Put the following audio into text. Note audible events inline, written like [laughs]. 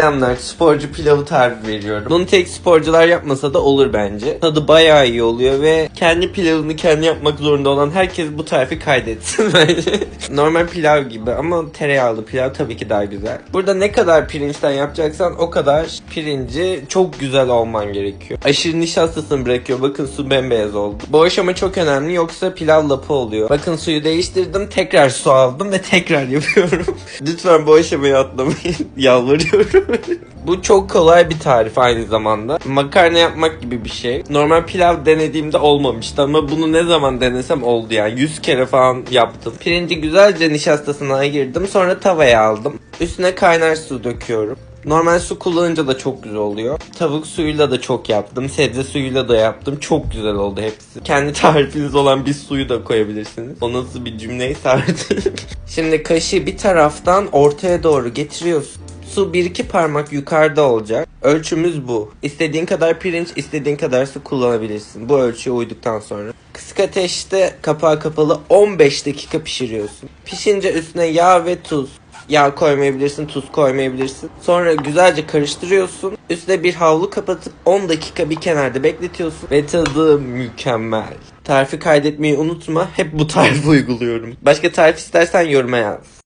Selamlar, sporcu pilavı tarifi veriyorum. Bunu tek sporcular yapmasa da olur bence. Tadı bayağı iyi oluyor ve kendi pilavını kendi yapmak zorunda olan herkes bu tarifi kaydetsin [laughs] bence. Normal pilav gibi ama tereyağlı pilav tabii ki daha güzel. Burada ne kadar pirinçten yapacaksan o kadar pirinci çok güzel olman gerekiyor. Aşırı nişastasını bırakıyor. Bakın su bembeyaz oldu. Bu aşama çok önemli yoksa pilav lapı oluyor. Bakın suyu değiştirdim. Tekrar su aldım ve tekrar [laughs] yapıyorum. Lütfen bu aşamayı atlamayın. [laughs] Yalvarıyorum. [laughs] Bu çok kolay bir tarif aynı zamanda. Makarna yapmak gibi bir şey. Normal pilav denediğimde olmamıştı ama bunu ne zaman denesem oldu yani. 100 kere falan yaptım. Pirinci güzelce nişastasına ayırdım. Sonra tavaya aldım. Üstüne kaynar su döküyorum. Normal su kullanınca da çok güzel oluyor. Tavuk suyuyla da çok yaptım. Sebze suyuyla da yaptım. Çok güzel oldu hepsi. Kendi [laughs] tarifiniz olan bir suyu da koyabilirsiniz. O nasıl bir cümleyse artık. [laughs] Şimdi kaşığı bir taraftan ortaya doğru getiriyorsun. Su bir iki parmak yukarıda olacak. Ölçümüz bu. İstediğin kadar pirinç, istediğin kadar su kullanabilirsin. Bu ölçüye uyduktan sonra. Kısık ateşte kapağı kapalı 15 dakika pişiriyorsun. Pişince üstüne yağ ve tuz. Yağ koymayabilirsin, tuz koymayabilirsin. Sonra güzelce karıştırıyorsun. Üstüne bir havlu kapatıp 10 dakika bir kenarda bekletiyorsun. Ve tadı mükemmel. Tarifi kaydetmeyi unutma. Hep bu tarifi [laughs] uyguluyorum. Başka tarif istersen yoruma yaz.